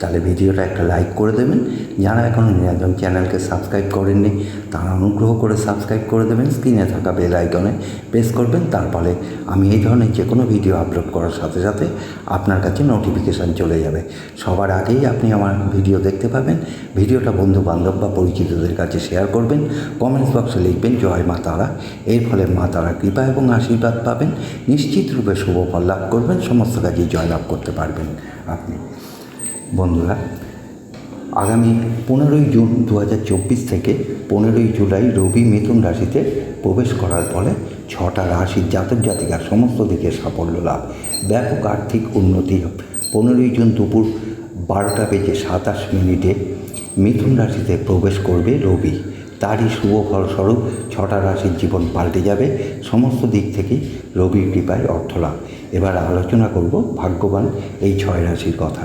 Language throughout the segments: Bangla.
তাহলে ভিডিওটা একটা লাইক করে দেবেন। যারা এখনও নিরাজন চ্যানেলকে সাবস্ক্রাইব করেননি, তারা অনুগ্রহ করে সাবস্ক্রাইব করে দেবেন। স্ক্রিনে থাকা বেল আইকনে প্রেস করবেন। তার ফলে আমি এই ধরনের যে কোনো ভিডিও আপলোড করার সাথে সাথে আপনার কাছে নোটিফিকেশান চলে যাবে। সবার আগেই আপনি আমার ভিডিও দেখতে পাবেন। ভিডিওটা বন্ধু বান্ধব বা পরিচিতদের কাছে শেয়ার করবেন। কমেন্টস বক্সে লিখবেন, জয় মা তারা। এর ফলে মা তারা কৃপা এবং আশীর্বাদ পাবেন। নিশ্চিত রূপে শুভ ফল লাভ করবেন। সমস্ত কাজেই জয়লাভ করতে পারবেন আপনি। বন্ধুরা, আগামী পনেরোই জুন দু হাজার চব্বিশ থেকে পনেরোই জুলাই রবি মিথুন রাশিতে প্রবেশ করার ফলে ছটা রাশির জাতক জাতিকার সমস্ত দিকে সাফল্য লাভ। ব্যাপক আর্থিক উন্নতি পনেরোই জুন দুপুর বারোটা বেজে সাতাশ মিনিটে মিথুন রাশিতে প্রবেশ করবে রবি। তারই শুভ ফলস্বরূপ ছটা রাশির জীবন পাল্টে যাবে। সমস্ত দিক থেকেই রবির কৃপায় অর্থ লাভ। এবার আলোচনা করব ভাগ্যবান এই ছয় রাশির কথা।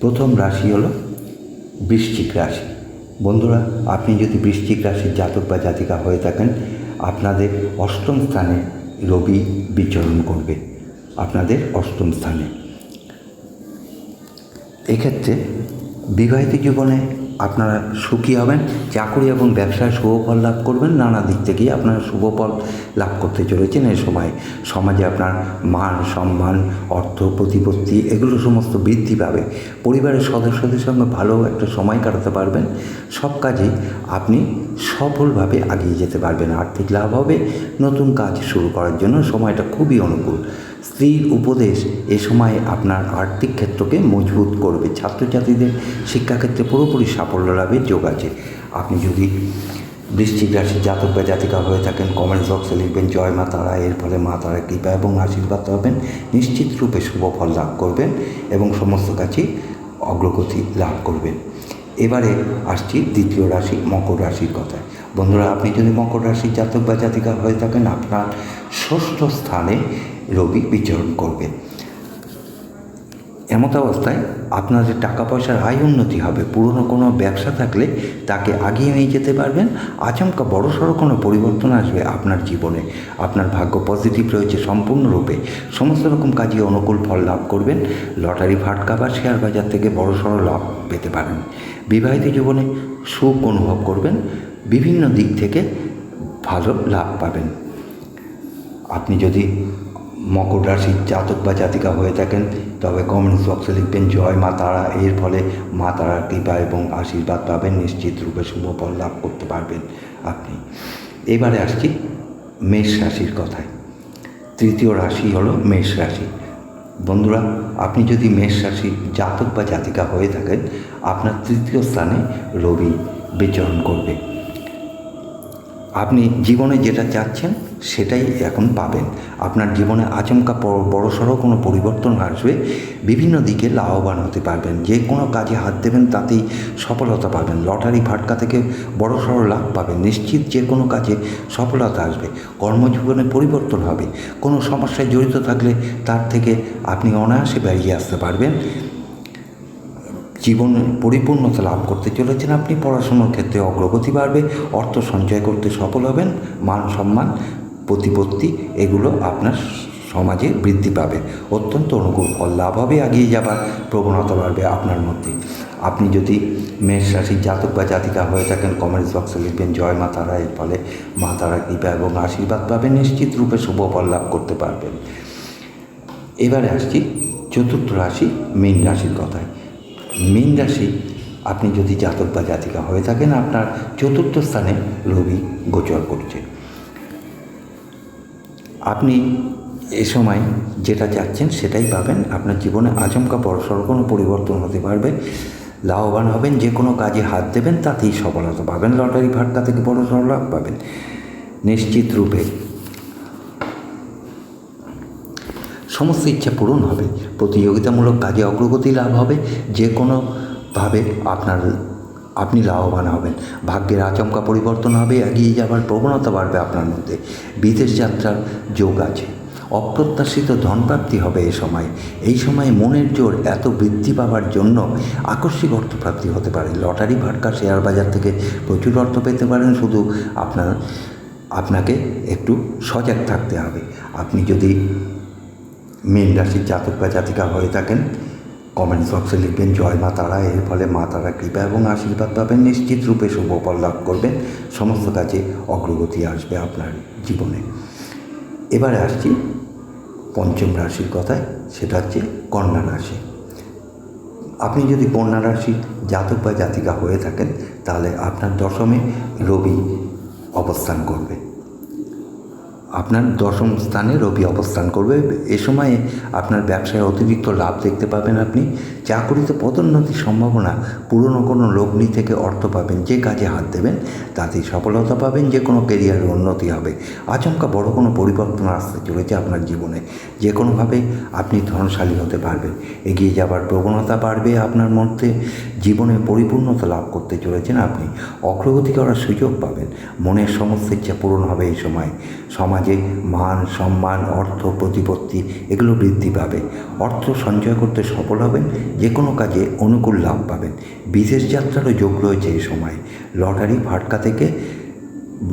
প্রথম রাশি হল বৃশ্চিক রাশি। বন্ধুরা, আপনি যদি বৃশ্চিক রাশির জাতক বা জাতিকা হয়ে থাকেন, আপনাদের অষ্টম স্থানে রবি বিচরণ করবে। আপনাদের অষ্টম স্থানে। এক্ষেত্রে বিবাহিত জীবনে আপনারা সুখী হবেন, চাকরি এবং ব্যবসায় শুভফল লাভ করবেন, নানা দিক থেকেই আপনারা শুভফল লাভ করতে চলেছেন এই সময়। সমাজে আপনার মান, সম্মান, অর্থ, প্রতিপত্তি এগুলো সমস্ত বৃদ্ধি পাবে। পরিবারের সদস্যদের সঙ্গে ভালো একটা সময় কাটাতে পারবেন। সব কাজেই আপনি সফলভাবে এগিয়ে যেতে পারবেন। আর্থিক লাভ হবে। নতুন কাজ শুরু করার জন্য সময়টা খুবই অনুকূল। স্ত্রীর উপদেশ এ সময় আপনার আর্থিক ক্ষেত্রকে মজবুত করবে। ছাত্রছাত্রীদের শিক্ষাক্ষেত্রে পুরোপুরি সাফল্য লাভের যোগ আছে। আপনি যদি বৃশ্চিক রাশির জাতক বা জাতিকা হয়ে থাকেন কমেন্টস বক্সে লিখবেন, জয় মা তারা। এর ফলে মা তারা কৃপা এবং আশীর্বাদ পাবেন। নিশ্চিত রূপে শুভ ফল লাভ করবেন এবং সমস্ত কাজই অগ্রগতি লাভ করবেন। এবারে আসছি দ্বিতীয় রাশি, মকর রাশির কথায়। বন্ধুরা, আপনি যদি মকর রাশির জাতক বা জাতিকা হয়ে থাকেন, আপনার ষষ্ঠ স্থানে রবি বিচরণ করবে। এমত অবস্থায় আপনাদের টাকা পয়সার আয় উন্নতি হবে, পুরনো কোনো ব্যবসা থাকলে তাকে আগিয়ে নিয়ে যেতে পারবেন। আচমকা বড় সড়ো কোনো পরিবর্তন আসবে আপনার জীবনে। আপনার ভাগ্য পজিটিভ রয়েছে সম্পূর্ণরূপে। সমস্ত রকম কাজে অনুকূল ফল লাভ করবেন। লটারি, ফাটকা বা শেয়ার বাজার থেকে বড় সড়ো লাভ পেতে পারেন। বিবাহিত জীবনে সুখ অনুভব করবেন। বিভিন্ন দিক থেকে ভালো লাভ পাবেন। আপনি যদি মকর রাশির জাতক বা জাতিকা হয়ে থাকেন। তবে কমেন্টস বক্সে লিখবেন, জয় মা তারা। এর ফলে মা তারার কৃপা এবং আশীর্বাদ পাবেন, নিশ্চিত রূপে ফল লাভ করতে পারবেন আপনি। এবারে আসছি মেষ রাশির কথায়। তৃতীয় রাশি হলো মেষ রাশি। বন্ধুরা, আপনি যদি মেষ রাশির জাতক বা জাতিকা হয়ে থাকেন, আপনার তৃতীয় স্থানে রবি বিচরণ করবে। আপনি জীবনে যেটা চাচ্ছেন সেটাই এখন পাবেন। আপনার জীবনে আচমকা বড় সড়ো কোনো পরিবর্তন আসবে। বিভিন্ন দিকে লাভবান হতে পারবেন। যে কোনো কাজে হাত দেবেন তাতেই সফলতা পাবেন। লটারি ফাটকা থেকে বড় সড়ো লাভ পাবেন। নিশ্চিত যে কোনো কাজে সফলতা আসবে। কর্মজীবনে পরিবর্তন হবে। কোনো সমস্যায় জড়িত থাকলে তার থেকে আপনি অনায়াসে বেরিয়ে আসতে পারবেন। জীবন পরিপূর্ণতা লাভ করতে চলেছেন আপনি। পড়াশোনার ক্ষেত্রে অগ্রগতি বাড়বে। অর্থ সঞ্চয় করতে সফল হবেন। মান সম্মান প্রতিপত্তি, এগুলো আপনার সমাজে বৃদ্ধি পাবে। অত্যন্ত অনুকূল। ফল লাভ হবে এগিয়ে যাবার প্রবণতা বাড়বে আপনার মধ্যে। আপনি যদি মেষ রাশির জাতক বা জাতিকা হয়ে থাকেন কমেন্টস বক্সে লিখবেন, জয় মা তারা, এর ফলে মা তারা কৃপা এবং আশীর্বাদ পাবেন নিশ্চিত রূপে শুভ ফল লাভ করতে পারবেন। এবারে আসছি চতুর্থ রাশি, মীন রাশির কথায়। মীন রাশি, আপনি যদি জাতক বা জাতিকা হয়ে থাকেন, আপনার চতুর্থ স্থানে রবি গোচর করছে। আপনি এ সময় যেটা চাচ্ছেন সেটাই পাবেন। আপনার জীবনে আচমকা বড়সড় কোনো পরিবর্তন হতে পারবে। লাভবান হবেন, যে কোনো কাজে হাত দেবেন, তাতেই সফলতা পাবেন। লটারি ফাটকা থেকে বড় সড় লাভ পাবেন। নিশ্চিত রূপে সমস্ত ইচ্ছা পূরণ হবে। প্রতিযোগিতামূলক কাজে অগ্রগতি লাভ হবে। যে কোনোভাবে আপনার আপনি লাভবান হবেন। ভাগ্যের আচমকা পরিবর্তন হবে, এগিয়ে যাওয়ার প্রবণতা বাড়বে আপনার মধ্যে। বিদেশ যাত্রার যোগ আছে। অপ্রত্যাশিত ধনপ্রাপ্তি হবে এই সময়। এই সময় মনের জোর এত বৃদ্ধি পাওয়ার জন্য আকস্মিক অর্থপ্রাপ্তি হতে পারে। লটারি, ভাটকা, শেয়ার বাজার থেকে প্রচুর অর্থ পেতে পারেন। শুধু আপনার, আপনাকে একটু সজাগ থাকতে হবে। আপনি যদি মীন রাশির জাতক বা জাতিকা হয়ে থাকেন কমেন্টস বক্সে লিখবেন, জয় মা তারা। এর ফলে মা তারা কৃপা এবং আশীর্বাদ পাবেন। নিশ্চিত রূপে শুভ ফল লাভ করবেন। সমস্ত কাজে অগ্রগতি আসবে আপনার জীবনে। এবারে আসছি পঞ্চম রাশির কথায়। সেটা হচ্ছে কন্যা রাশি। আপনি যদি কন্যা রাশির জাতক বা জাতিকা হয়ে থাকেন, তাহলে আপনার দশমে রবি অবস্থান করবে। আপনার দশম স্থানে রবি অবস্থান করবে। এ সময়ে আপনার ব্যবসায় অতিরিক্ত লাভ দেখতে পাবেন আপনি। চাকরিতে পদোন্নতির সম্ভাবনা, পুরনো কোনো লগ্নি থেকে অর্থ পাবেন, যে কাজে হাত দেবেন, তাতেই সফলতা পাবেন, যে কোনো কেরিয়ারের উন্নতি হবে। আচমকা বড় কোনো পরিবর্তন আসতে চলেছে আপনার জীবনে। যে কোনোভাবে আপনি ধনশালী হতে পারবেন। এগিয়ে যাবার প্রবণতা বাড়বে আপনার মধ্যে। জীবনে পরিপূর্ণতা লাভ করতে চলেছেন আপনি। অগ্রগতি করার সুযোগ পাবেন। মনের সমস্ত ইচ্ছা পূরণ হবে এই সময় সমাজে মান, সম্মান, অর্থ, প্রতিপত্তি এগুলো বৃদ্ধি পাবে। অর্থ সঞ্চয় করতে সফল হবেন যে কোনো কাজে অনুকূল লাভ পাবেন। বিদেশ যাত্রারও যোগ রয়েছে এই সময়। লটারি, ফাটকা থেকে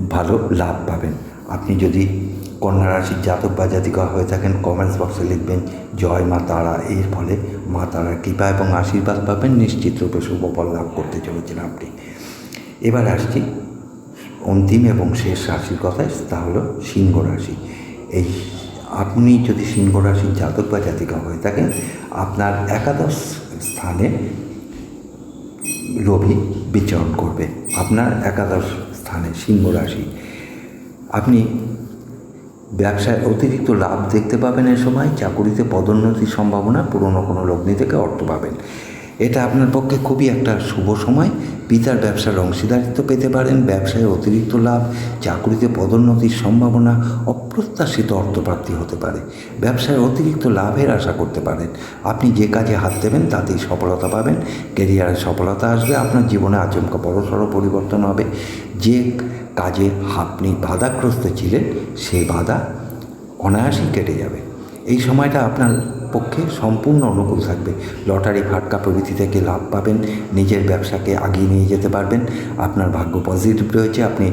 ভালো লাভ পাবেন। আপনি যদি কন্যা রাশির জাতক বা জাতিকা হয়ে থাকেন কমেন্টস বক্সে লিখবেন, জয় মা তারা। এর ফলে মা তারার কৃপা এবং আশীর্বাদ পাবেন। নিশ্চিত রূপে শুভ ফল লাভ করতে চলেছেন আপনি। এবার আসছি অন্তিম এবং শেষ রাশির কথায় তা হলো সিংহ রাশি। এই আপনি যদি সিংহ রাশির জাতক বা জাতিকা হয়ে থাকেন, আপনার একাদশ স্থানে রবি বিচরণ করবে। আপনার একাদশ স্থানে সিংহ রাশি। আপনি ব্যবসায় অতিরিক্ত লাভ দেখতে পাবেন এ সময়, চাকুরিতে পদোন্নতির সম্ভাবনা, পুরনো কোনো লগ্নি থেকে অর্থ পাবেন। এটা আপনার পক্ষে খুবই একটা শুভ সময়। পিতার ব্যবসার অংশীদারিত্ব পেতে পারেন, ব্যবসায় অতিরিক্ত লাভ, চাকুরিতে পদোন্নতির সম্ভাবনা, অপ্রত্যাশিত অর্থপ্রাপ্তি হতে পারে। ব্যবসায় অতিরিক্ত লাভের আশা করতে পারেন। আপনি যে কাজে হাত দেবেন, তাতেই সফলতা পাবেন। কেরিয়ারে সফলতা আসবে, আপনার জীবনে আচমকা বড়সড় পরিবর্তন হবে। যে কাজে আপনি বাধাগ্রস্ত ছিলেন, সেই বাধা অনায়াসেই কেটে যাবে। এই সময়টা আপনার পক্ষে সম্পূর্ণ অনুকূল থাকবে। লটারি, ফাটকা প্রভৃতি থেকে লাভ পাবেন, নিজের ব্যবসাকে আগিয়ে নিয়ে যেতে পারবেন। আপনার ভাগ্য পজিটিভ রয়েছে, আপনি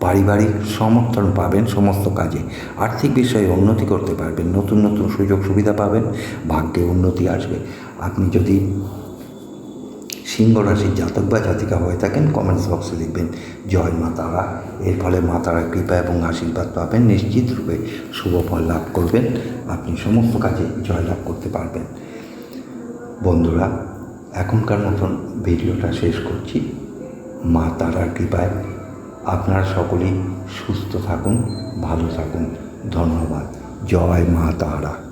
পারিবারিক সমর্থন পাবেন সমস্ত কাজে। আর্থিক বিষয়ে উন্নতি করতে পারবেন, নতুন নতুন সুযোগ সুবিধা পাবেন, ভাগ্যে উন্নতি আসবে। আপনি যদি সিংহ রাশির জাতক বা জাতিকা হয়ে থাকেন কমেন্টস বক্সে লিখবেন, জয় মা তারা। এর ফলে মা তারার কৃপা এবং আশীর্বাদ পাবেন, নিশ্চিত রূপে শুভ ফল লাভ করবেন, আপনি সমস্ত কাজে জয়লাভ করতে পারবেন। বন্ধুরা, এখনকার মতন ভিডিওটা শেষ করছি। মা তারার কৃপায় আপনারা সকলেই সুস্থ থাকুন, ভালো থাকুন। ধন্যবাদ। জয় মা তারা।